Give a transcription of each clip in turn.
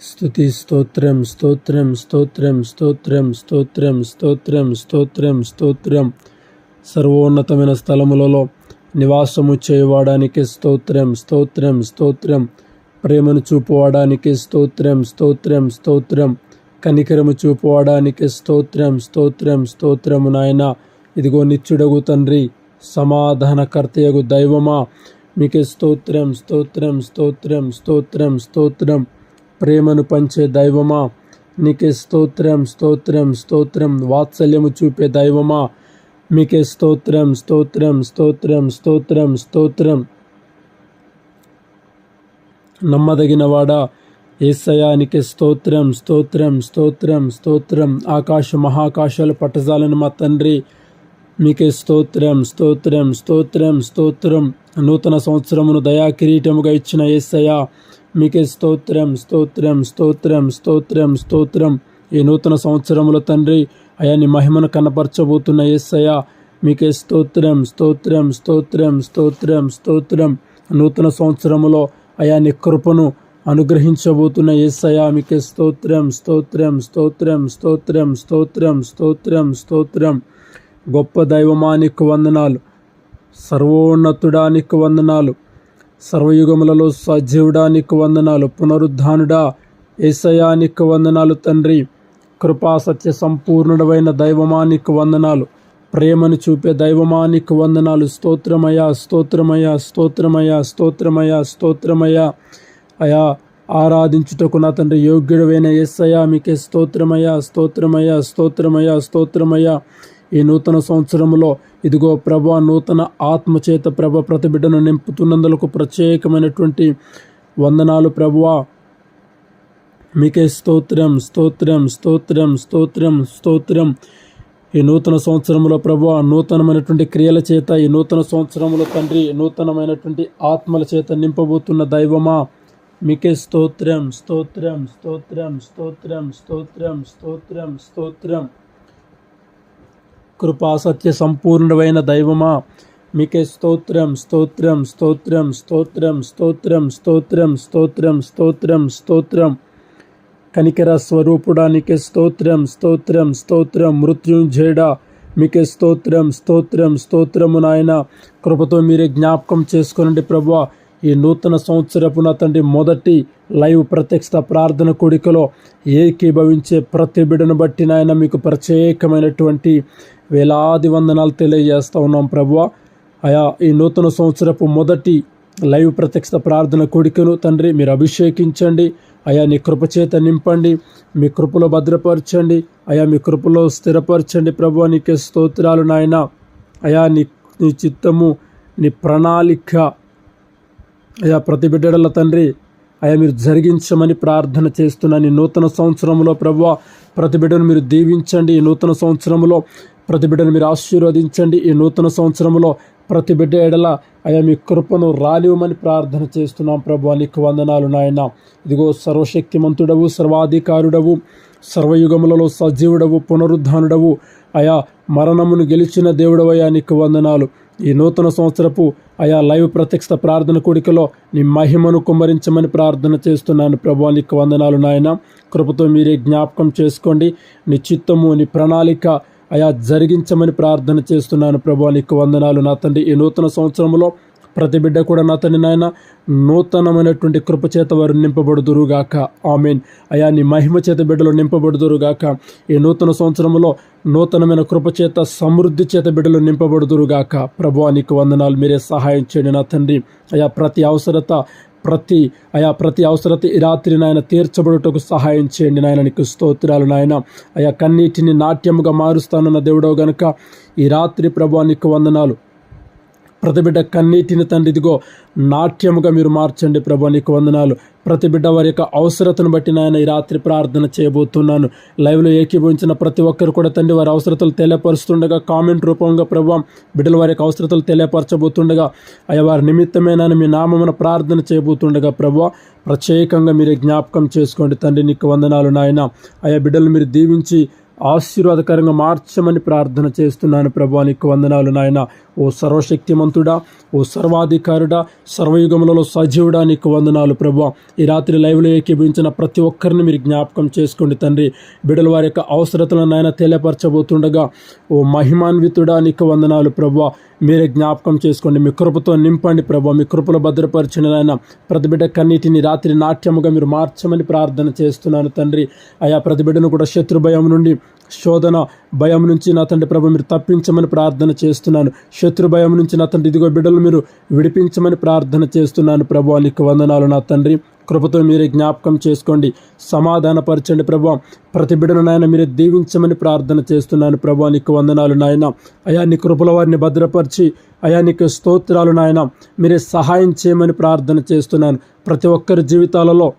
స్తుతి స్తోత్రం స్తోత్రం స్తోత్రం స్తోత్రం స్తోత్రం స్తోత్రం స్తోత్రం స్తోత్రం. సర్వోన్నతమైన స్థలములలో నివాసము చేయవాడానికి స్తోత్రం స్తోత్రం స్తోత్రం. ప్రేమను చూపువాడానికి స్తోత్రం స్తోత్రం స్తోత్రం. కనికరము చూపువాడానికి స్తోత్రం స్తోత్రం స్తోత్రము నాయన. ఇదిగో నిత్యుడగు తండ్రి సమాధానకర్తయగు దైవమా. మీకే స్తోత్రం స్తోత్రం స్తోత్రం స్తోత్రం స్తోత్రం. ప్రేమను పంచే దైవమా? నీకే స్తోత్రం స్తోత్రం స్తోత్రం. వాత్సల్యము చూపే దైవమా? మీకే స్తోత్రం స్తోత్రం స్తోత్రం స్తోత్రం స్తోత్రం. నమ్మదగిన వాడా ఏసయానికి స్తోత్రం స్తోత్రం స్తోత్రం స్తోత్రం. ఆకాశ మహాకాశాలు పట్టజాలను మా తండ్రి మీకే స్తోత్రం స్తోత్రం స్తోత్రం స్తోత్రం నూతన సంవత్సరమును దయా కిరీటముగా ఇచ్చిన ఏసయ మీకే స్తోత్రం స్తోత్రం స్తోత్రం స్తోత్రం స్తోత్రం ఈ నూతన సంవత్సరముల తండ్రి అయాని మహిమను కనపరచబోతున్న ఏసయ మీకే స్తోత్రం స్తోత్రం స్తోత్రం స్తోత్రం స్తోత్రం నూతన సంవత్సరములో అయాని కృపను అనుగ్రహించబోతున్న ఏసయ మీకే స్తోత్రం స్తోత్రం స్తోత్రం స్తోత్రం స్తోత్రం స్తోత్రం స్తోత్రం గొప్ప దైవమానికి వందనాలు. సర్వోన్నతుడానికి వందనాలు. సర్వయుగములలో సజీవుడానికి వందనాలు. పునరుద్ధానుడా ఏసయానికి వందనాలు తండ్రి. కృపా సత్య సంపూర్ణుడమైన దైవమానికి వందనాలు. ప్రేమను చూపే దైవమానికి వందనాలు. స్తోత్రమయ స్తోత్రమయ స్తోత్రమయ స్తోత్రమయ స్తోత్రమయ అయా ఆరాధించుటకు నా తండ్రి యోగ్యుడమైన ఎస్సయా మీకే స్తోత్రమయ స్తోత్రమయ స్తోత్రమయ స్తోత్రమయ ఈ నూతన సంవత్సరంలో ఇదిగో ప్రభ నూతన ఆత్మచేత ప్రభ ప్రతిబిడ్డను నింపుతున్నందులకు ప్రత్యేకమైనటువంటి వందనాలు ప్రభువా మీకే స్తోత్రం స్తోత్రం స్తోత్రం స్తోత్రం స్తోత్రం. ఈ నూతన సంవత్సరంలో ప్రభు నూతనమైనటువంటి క్రియల చేత ఈ నూతన సంవత్సరంలో తండ్రి నూతనమైనటువంటి ఆత్మల చేత నింపబోతున్న దైవమా. మీకే స్తోత్రం స్తోత్రం స్తోత్రం స్తోత్రం స్తోత్రం స్తోత్రం స్తోత్రం. కృపా సత్య సంపూర్ణమైన దైవమా. మీకే స్తోత్రం స్తోత్రం స్తోత్రం స్తోత్రం స్తోత్రం స్తోత్రం స్తోత్రం స్తోత్రం స్తోత్రం. కనికర స్వరూపుడానికి స్తోత్రం స్తోత్రం స్తోత్రం. మృత్యుంజేడ మీకే స్తోత్రం స్తోత్రం స్తోత్రము నాయన. కృపతో మీరే జ్ఞాపకం చేసుకునండి ప్రభు ఈ నూతన సంవత్సరపు నా తండ్రి మొదటి లైవ్ ప్రత్యక్ష ప్రార్థన కొడికలో ఏకీభవించే ప్రతి బిడను బట్టి నాయన మీకు ప్రత్యేకమైనటువంటి వేలాది వందనాలు తెలియజేస్తూ ఉన్నాం ప్రభు అయా ఈ నూతన సంవత్సరపు మొదటి లైవ్ ప్రత్యక్ష ప్రార్థన కొడికను తండ్రి మీరు అభిషేకించండి. అయా నీ కృపచేత నింపండి. మీ కృపలో భద్రపరచండి. అయా మీ కృపలో స్థిరపరచండి ప్రభు నీకే స్తోత్రాలు నాయన. అయా నీ నీ చిత్తము నీ ప్రణాళిక. అయా ప్రతి బిడ్డల తండ్రి అయా మీరు జరిగించమని ప్రార్థన చేస్తున్నాను ఈ నూతన సంవత్సరంలో ప్రభు ప్రతి బిడ్డను మీరు దీవించండి. ఈ నూతన సంవత్సరంలో ప్రతి బిడ్డను మీరు ఆశీర్వదించండి. ఈ నూతన సంవత్సరంలో ప్రతి బిడ్డ ఎడల అయా మీ కృపను రానివ్వమని ప్రార్థన చేస్తున్నాం ప్రభు. నీకు వందనాలు నాయన. ఇదిగో సర్వశక్తిమంతుడవు సర్వాధికారుడవు సర్వయుగములలో సజీవుడవు పునరుద్ధానుడవు. అయా మరణమును గెలిచిన దేవుడవయ్యా నీకు వందనాలు. ఈ నూతన సంవత్సరపు అయా లైవ్ ప్రత్యక్ష ప్రార్థన కోడికలో నీ మహిమను కుమ్మరించమని ప్రార్థన చేస్తున్నాను ప్రభు. నీకు వందనాలు నాయన. కృపతో మీరే జ్ఞాపకం చేసుకోండి. నీ చిత్తము నీ ప్రణాళిక అయా జరిగించమని ప్రార్థన చేస్తున్నాను ప్రభు నీకు వందనాలు. నా తండ్రి ఈ నూతన సంవత్సరంలో ప్రతి బిడ్డ కూడా నా తండ్రి నాయన నూతనమైనటువంటి కృపచేత వారు నింపబడుదురుగాక. ఆమెన్. అయా నీ మహిమ చేత బిడ్డలు నింపబడుదురుగాక. ఈ నూతన సంవత్సరంలో నూతనమైన కృపచేత సమృద్ధి చేత బిడ్డలు నింపబడుదురుగాక. ప్రభు నీకు వందనాలు. మీరే సహాయం చేయండి నా తండ్రి. అయా ప్రతి అవసరత ప్రతి అయా ప్రతి అవసరత ఈ రాత్రి నాయన తీర్చబడుటకు సహాయం చేయండి నాయన. నీకు స్తోత్రాలు నాయన. అయా కన్నీటిని నాట్యముగా మారుస్తానన్న దేవుడవు గనుక ఈ రాత్రి ప్రభా నీకు వందనాలు. ప్రతి బిడ్డ కన్నీటిని తండ్రి ఇదిగో నాట్యముగా మీరు మార్చండి ప్రభు నీకు వందనాలు. ప్రతి బిడ్డ వారి యొక్క అవసరతను బట్టి నాయన ఈ రాత్రి ప్రార్థన చేయబోతున్నాను. లైవ్లో ఏకీభవించిన ప్రతి ఒక్కరు కూడా తండ్రి వారి అవసరతలు తెలియపరుస్తుండగా కామెంట్ రూపంగా ప్రభావం బిడ్డలు వారి యొక్క అవసరతలు తెలియపరచబోతుండగా అయ్యా వారి నిమిత్తమేనని మీ నామమున ప్రార్థన చేయబోతుండగా ప్రభు ప్రత్యేకంగా మీరు జ్ఞాపకం చేసుకోండి తండ్రి నీకు వందనాలు నాయన. అయా బిడ్డలు మీరు దీవించి ఆశీర్వాదకరంగా మార్చమని ప్రార్థన చేస్తున్నాను ప్రభా నీకు వందనాలు నాయన. ఓ సర్వశక్తిమంతుడా ఓ సర్వాధికారుడా సర్వయుగములలో సజీవుడా నీకు వందనాలు ప్రభా ఈ రాత్రి లైవ్లో ఏకీభించిన ప్రతి ఒక్కరిని మీరు జ్ఞాపకం చేసుకోండి తండ్రి. బిడల వారి యొక్క అవసరతలను ఆయన తెలియపరచబోతుండగా ఓ మహిమాన్వితుడా నీకు వందనాలు ప్రభా మీరే జ్ఞాపకం చేసుకోండి మీ కృపతో నింపండి ప్రభు మీ కృపలో భద్రపరిచిన ఆయన ప్రతిబిడ్డ కన్నీటిని రాత్రి నాట్యముగా మీరు మార్చమని ప్రార్థన చేస్తున్నాను తండ్రి. అయా ప్రతిబిడ్డను కూడా శత్రుభయం నుండి శోధన భయం నుంచి నా తండ్రి ప్రభు మీరు తప్పించమని ప్రార్థన చేస్తున్నాను. శత్రు భయం నుంచి నా తండ్రి ఇదిగో బిడ్డలు మీరు విడిపించమని ప్రార్థన చేస్తున్నాను. ప్రభు నీకు వందనాలు నా తండ్రి. కృపతో మీరే జ్ఞాపకం చేసుకోండి. సమాధానపరచండి ప్రభు. ప్రతి బిడ్డను నాయన మీరే దీవించమని ప్రార్థన చేస్తున్నాను. ప్రభు నీకు వందనాలు నాయన. అయా నీ కృపల వారిని భద్రపరిచి అయా నీకు స్తోత్రాలు నాయన. మీరే సహాయం చేయమని ప్రార్థన చేస్తున్నాను. ప్రతి ఒక్కరి జీవితాలలో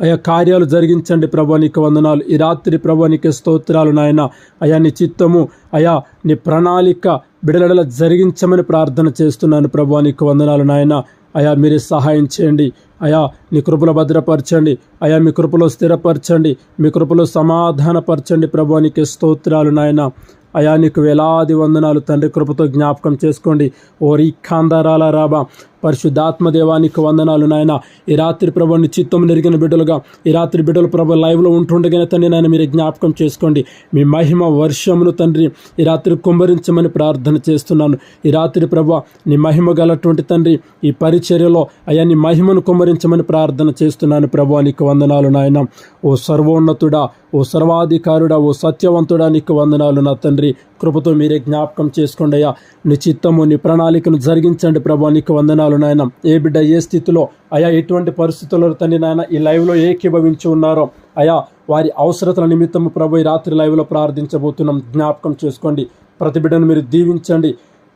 అయా కార్యాలు జరిగించండి ప్రభా నీకు వందనాలు. ఈ రాత్రి ప్రభా నీకు స్తోత్రాలు నాయన. అయా నీ చిత్తము అయా నీ ప్రణాళిక బిడలడల జరిగించమని ప్రార్థన చేస్తున్నాను ప్రభా నీకు వందనాలు నాయన. అయా మీరే సహాయం చేయండి. అయా నీ కృపలో భద్రపరచండి. అయా మీ కృపలో స్థిరపరచండి. మీ కృపలో సమాధానపరచండి ప్రభు నీకు స్తోత్రాలు నాయన. అయా నీకు వేలాది వందనాలు. తండ్రి కృపతో జ్ఞాపకం చేసుకోండి. ఓ రీఖాందారాల రాబా. పరిశుద్ధాత్మదేవానికి వందనాలు నాయన. ఈ రాత్రి ప్రభు నిశ్చిత్వం నెరిగిన బిడ్డలుగా ఈ రాత్రి బిడ్డలు ప్రభు లైవ్లో ఉంటుండగానే తండ్రి నాయన మీరు జ్ఞాపకం చేసుకోండి. మీ మహిమ వర్షమును తండ్రి ఈ రాత్రి కుమ్మరించమని ప్రార్థన చేస్తున్నాను. ఈ రాత్రి ప్రభు నీ మహిమ గలటువంటి తండ్రి ఈ పరిచర్యలో అయా నీ మహిమను కుమ్మరించమని ప్రార్థన చేస్తున్నాను ప్రభు నీకు వందనాలు నాయన. ఓ సర్వోన్నతుడా ఓ సర్వాధికారుడా ఓ సత్యవంతుడా నీకు వందనాలు నా తండ్రి. కృపతో మీరే జ్ఞాపకం చేసుకోండి అయ్యా. నీ చిత్తము నీ ప్రణాళికను జరిగించండి ప్రభా నీకు వందనాలు నాయన. ఏ బిడ్డ ఏ స్థితిలో? అయా ఎటువంటి పరిస్థితుల్లో తండ్రి నాయన ఈ లైవ్లో ఏకీభవించి ఉన్నారో? అయా వారి అవసరతల నిమిత్తం ప్రభు ఈ రాత్రి లైవ్లో ప్రార్థించబోతున్నాం. జ్ఞాపకం చేసుకోండి. ప్రతి బిడ్డను మీరు దీవించండి.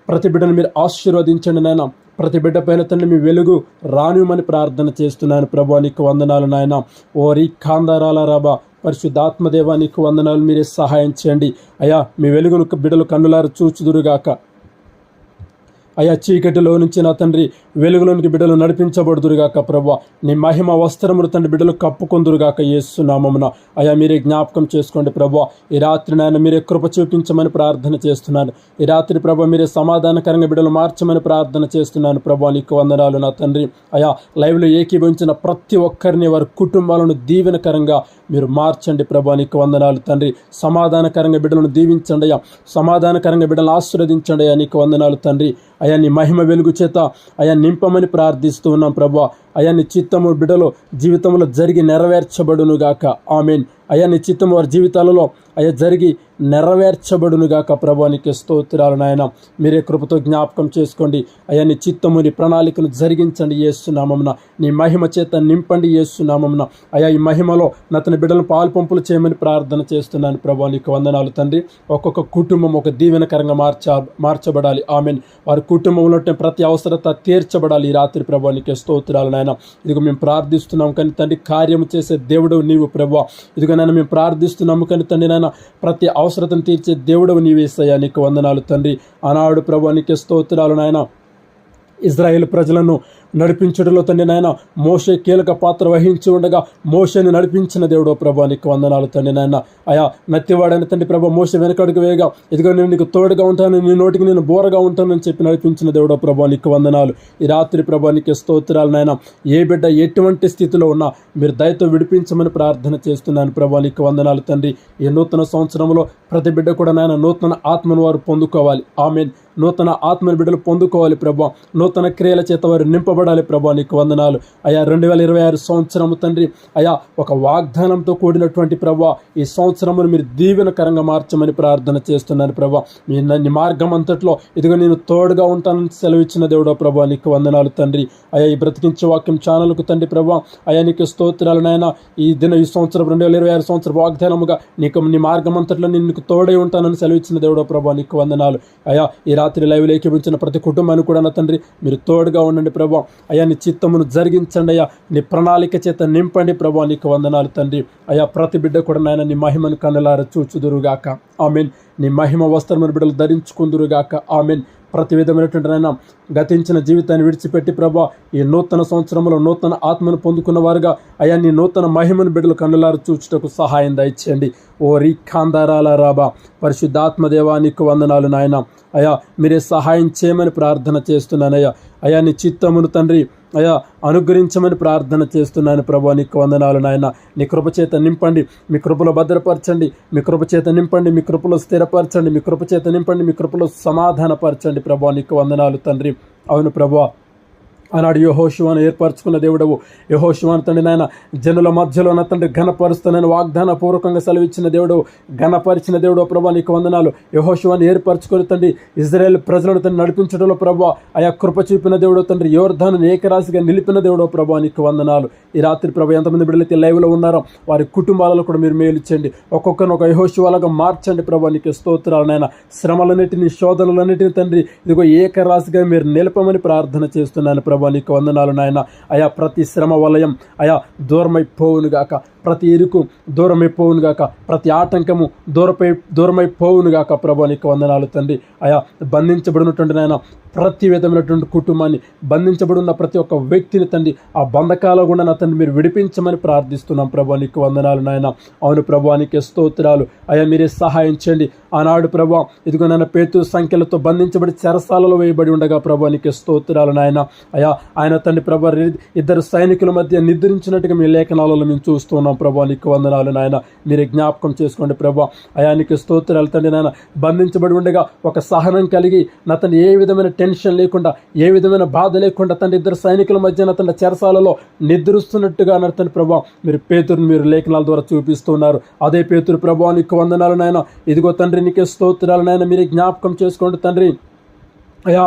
ప్రతి బిడ్డను మీరు ఆశీర్వదించండి నాయన. ప్రతి బిడ్డ పైన తండ్రి మీ వెలుగు రానివ్వమని ప్రార్థన చేస్తున్నాను ప్రభు నీకు వందనాలు నాయన. ఓరి కాందారాల రాబా పరిశుద్ధాత్మదేవా నీకు వందనాలు మీరే సహాయం చేయండి. అయా మీ వెలుగును బిడ్డలు కన్నులారు చూచుదురుగాక. అయా చీకటిలో నుంచి నా తండ్రి వెలుగులోనికి బిడ్డలు నడిపించబడుదురుగాక ప్రభు. నీ మహిమ వస్త్రములు తండ్రి బిడ్డలు కప్పుకొందురుగాక ఏస్తున్నామమున అయా మీరే జ్ఞాపకం చేసుకోండి ప్రభా. ఈ రాత్రి నాయన మీరే కృప చూపించమని ప్రార్థన చేస్తున్నాను. ఈ రాత్రి ప్రభా మీరే సమాధానకరంగా బిడ్డలు మార్చమని ప్రార్థన చేస్తున్నాను ప్రభు. నీకు వందనాలు నా తండ్రి. అయా లైవ్లో ఏకీభవించిన ప్రతి ఒక్కరిని వారి కుటుంబాలను దీవెనకరంగా మీరు మార్చండి ప్రభా. నీకు వందనాలు తండ్రి. సమాధానకరంగా బిడ్డలను దీవించండి అయ్యా. సమాధానకరంగా బిడ్డలు ఆశీర్వదించండి అయ్యా. నీకు వందనాలు తండ్రి. అయా నీ మహిమ వెలుగు చేత. అయా నింపమని ప్రార్థిస్తూ ఉన్నాం ప్రభా. అయా నీ చిత్తము జీవితంలో జరిగి నెరవేర్చబడునుగాక. ఆమెన్. అయా నీ వారి జీవితాలలో అయ్యా జరిగి నెరవేర్చబడునుగాక ప్రభానికి స్తోత్రాలు నాయన. మీరే కృపతో జ్ఞాపకం చేసుకోండి. అయ్యా నీ చిత్తము నీ ప్రణాళికను జరిగించండి ఏస్తున్నామన్న నీ మహిమ చేత నింపండి ఏస్తున్నామన్న అయ్యా ఈ మహిమలో నతని బిడ్డలను పాల్పంపులు చేయమని ప్రార్థన చేస్తున్నాను ప్రభా. నీకు వందనాలు తండ్రి. ఒక్కొక్క కుటుంబం ఒక దీవెనకరంగా మార్చ మార్చబడాలి. ఆమెన్. వారి కుటుంబంలో ప్రతి అవసరత తీర్చబడాలి ఈ రాత్రి ప్రభా నీకు స్తోత్రాలు నాయన. ఇదిగో మేము ప్రార్థిస్తున్నాం కానీ తండ్రి కార్యము చేసే దేవుడు నీవు ప్రభా. ఇదిగో నాయన మేము ప్రార్థిస్తున్నాము కానీ తండ్రి నాయన ప్రతి అవసరతను తీర్చే దేవుడు నీవేసయ్యా నీకు వందనాలు తండ్రి. ఆనాడు ప్రభు నీకు స్తోత్రాలు నాయన. ఇజ్రాయేల్ ప్రజలను నడిపించడంలో తండ్రి నాయన మోషే కీలక పాత్ర వహించి ఉండగా మోషేని నడిపించిన దేవుడో ప్రభా నీకు వందనాలు తండ్రి నాయన. అయా నత్తివాడైన తండ్రి ప్రభా మోస వెనకడుగు వేయగా ఇదిగో నేను నీకు తోడుగా ఉంటాను నీ నోటికి నేను బోరగా ఉంటానని చెప్పి నడిపించిన దేవుడో ప్రభా నీకు వందనాలు. ఈ రాత్రి ప్రభా నీకు స్తోత్రాలు నాయన. ఏ బిడ్డ ఎటువంటి స్థితిలో ఉన్నా మీరు దయతో విడిపించమని ప్రార్థన చేస్తున్నాను ప్రభా నీకు వందనాలు తండ్రి. ఈ నూతన సంవత్సరంలో ప్రతి బిడ్డ కూడా నాయన నూతన ఆత్మను వారు పొందుకోవాలి. ఆమెన్. నూతన ఆత్మని బిడ్డలు పొందుకోవాలి ప్రభా. నూతన క్రియల చేత వారు నింపబడాలి ప్రభా. నీకు వందనాలు. అయా రెండు వేల ఇరవై ఆరు సంవత్సరము తండ్రి అయా ఒక వాగ్దానంతో కూడినటువంటి ప్రభా ఈ సంవత్సరమును మీరు దీవెనకరంగా మార్చమని ప్రార్థన చేస్తున్నాను ప్రభా. మీ నన్ను మార్గం అంతట్లో ఇదిగో నేను తోడుగా ఉంటానని సెలవిచ్చిన దేవుడో ప్రభా నీకు వందనాలు తండ్రి. అయా ఈ బ్రతికించే వాక్యం ఛానల్కు తండ్రి ప్రభా అయా నీకు స్తోత్రాలు నాయన. ఈ దిన ఈ సంవత్సరం రెండు వేల ఇరవై ఆరు సంవత్సరం వాగ్దానముగా నీకు నీ మార్గం అంతట్లో నేను నీకు తోడై ఉంటానని సెలవిచ్చిన దేవుడో ప్రభా నీకు వందనాలు. అయా ఈ రాత్రి లైవ్ లేఖించిన ప్రతి కుటుంబాన్ని కూడా నా తండ్రి మీరు తోడుగా ఉండండి ప్రభా. అయా నీ చిత్తమును జరిగించండి అయ్యా. నీ ప్రణాళిక చేత నింపండి ప్రభా నీకు వందనాలు తండ్రి. అయా ప్రతి బిడ్డ కూడా నాయన నీ మహిమను కన్నులార చూచుదురుగాక. ఆమెన్. నీ మహిమ వస్త్రమును బిడ్డలు ధరించుకుందురుగాక. ఆమెన్. ప్రతి విధమైనటువంటి నాయన గతించిన జీవితాన్ని విడిచిపెట్టి ప్రభా ఈ నూతన సంవత్సరంలో నూతన ఆత్మను పొందుకున్న వారుగా అయా నీ నూతన మహిమను బిడ్డలు కన్నులారు చూచుటకు సహాయం దయచేయండి. ఓ రీఖాందారాల రాబా పరిశుద్ధాత్మదేవా నీకు వందనాలు నాయన. అయా మీరే సహాయం చేయమని ప్రార్థన చేస్తున్నానయ్యా. అయా నీ చిత్తమును తండ్రి అయా అనుగ్రహించమని ప్రార్థన చేస్తున్నాను ప్రభు. నీకు వందనాలు నాయన. నీ కృపచేత నింపండి మీ కృపలో భద్రపరచండి మీ కృపచేత నింపండి మీ కృపలో స్థిరపరచండి మీ కృపచేత నింపండి మీ కృపలో సమాధానపరచండి ప్రభు. నీకు వందనాలు తండ్రి. అవును ప్రభా ఆనాడు యహోశివాను ఏర్పరచుకున్న దేవుడవు. యహోశివాను తండ్రి నాయన జనుల మధ్యలో నా తండ్రి ఘనపరుస్తానని వాగ్దాన పూర్వకంగా సెలవిచ్చిన దేవుడు ఘనపరిచిన దేవుడు ప్రభా నీకు వందనాలు. యహోశివాను ఏర్పరచుకొని తండ్రి ఇజ్రాయెల్ ప్రజలను తండ్రి నడిపించడంలో ప్రభా ఆయా కృప చూపిన దేవుడు తండ్రి. యోర్ధాను ఏకరాశిగా నిలిపిన దేవుడో ప్రభా నీకు వందనాలు. ఈ రాత్రి ప్రభా ఎంతమంది బిడ్డలైతే లైవ్లో ఉన్నారో వారి కుటుంబాలలో కూడా మీరు మేలుచండి ఒక్కొక్కరిని ఒక యహోశివాలుగా మార్చండి ప్రభా నీకు స్తోత్రాలు నాయన. శ్రమలన్నిటిని శోధనలన్నిటిని తండ్రి ఇదిగో ఏకరాశిగా మీరు నిలపమని ప్రార్థన చేస్తున్నాను ప్రభా నీకు వందనాలు నాయన. అయా ప్రతి శ్రమ వలయం అయా దూరమైపోవును గాక. ప్రతి ఇరుకు దూరమైపోవును గాక. ప్రతి ఆటంకము దూరపై దూరమైపోవును గాక. ప్రభా నీకు వందనాలు తండ్రి. అయా బంధించబడినటువంటి నాయన ప్రతి విధమైనటువంటి కుటుంబాన్ని బంధించబడి ఉన్న ప్రతి ఒక్క వ్యక్తిని తండ్రి ఆ బంధకాల గుండా నా తండ్రి మీరు విడిపించమని ప్రార్థిస్తున్నాం ప్రభా. నీకు వందనాలు నాయన. అవును ప్రభానికి స్తోత్రాలు. అయా మీరే సహాయం చేయండి. ఆనాడు ప్రభా ఇదిగో నాయన పేతు సంఖ్యలతో బంధించబడి చెరసాలలో వేయబడి ఉండగా ప్రభానికి స్తోత్రాలు నాయన. అయా ఆయన తండ్రి ప్రభా ఇద్దరు సైనికుల మధ్య నిద్రించినట్టుగా మీ లేఖనాలలో మేము చూస్తున్నాం ప్రభా. నీకు వందనాలు నాయన. మీరే జ్ఞాపకం చేసుకోండి ప్రభా. అయానికి స్తోత్రాలు తండ్రి నాయన. బంధించబడి ఉండగా ఒక సహనం కలిగి నా తండ్రి ఏ విధమైన టెన్షన్ లేకుండా ఏ విధమైన బాధ లేకుండా తన ఇద్దరు సైనికుల మధ్యన తన చెరసాలలో నిద్రిస్తున్నట్టుగా నా ప్రభావం ప్రభా. మీరు పేతురుని మీరు లేఖనాల ద్వారా చూపిస్తున్నారు. అదే పేతురు ప్రభా నీకు వందనాలు నాయన. ఇదిగో తండ్రి నీకే స్తోత్రాలు నాయన. మీరే జ్ఞాపకం చేసుకోండి తండ్రి. అయ్యా